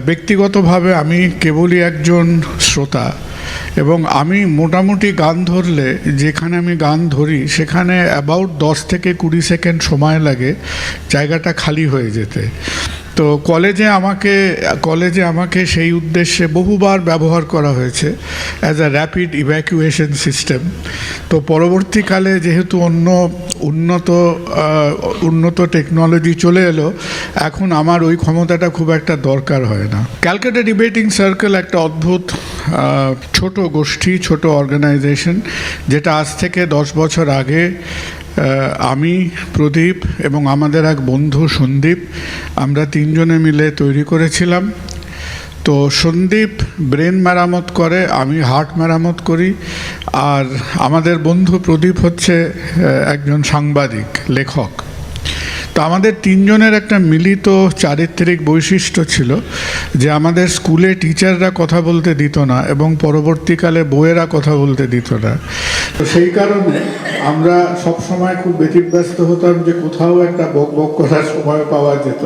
ব্যক্তিগতভাবে আমি কেবলই একজন শ্রোতা এবং আমি মোটামুটি গান ধরলে, যেখানে আমি গান ধরি, সেখানে অ্যাবাউট দশ থেকে কুড়ি সেকেন্ড সময় লাগে জায়গাটা খালি হয়ে যেতে। তো কলেজে আমাকে কলেজে আমাকে সেই উদ্দেশ্যে বহুবার ব্যবহার করা হয়েছে as a rapid evacuation system তো পরবর্তীকালে যেহেতু অন্য উন্নত উন্নত টেকনোলজি চলে এলো, এখন আমার ওই ক্ষমতাটা খুব একটা দরকার হয় না। ক্যালকাটা ডিবেটিং সার্কেল একটা অদ্ভুত ছোট গোষ্ঠী, ছোট অর্গানাইজেশন যেটা আজ থেকে দশ বছর আগে আমি, প্রদীপ এবং আমাদের এক বন্ধু সন্দীপ, আমরা তিনজনে মিলে তৈরি করেছিলাম। তো সন্দীপ ব্রেন মেরামত করে, আমি হার্ট মেরামত করি। আর আমাদের বন্ধু প্রদীপ হচ্ছে একজন সাংবাদিক, লেখক। তো আমাদের তিনজনের একটা মিলিত চারিত্রিক বৈশিষ্ট্য ছিল যে আমাদের স্কুলে টিচাররা কথা বলতে দিত না এবং পরবর্তীকালে বইয়েরা কথা বলতে দিত না। তো সেই কারণে আমরা সব সময় খুব ব্যতিব্যস্ত হতাম যে কোথাও একটা বক বক করার সময় পাওয়া যেত।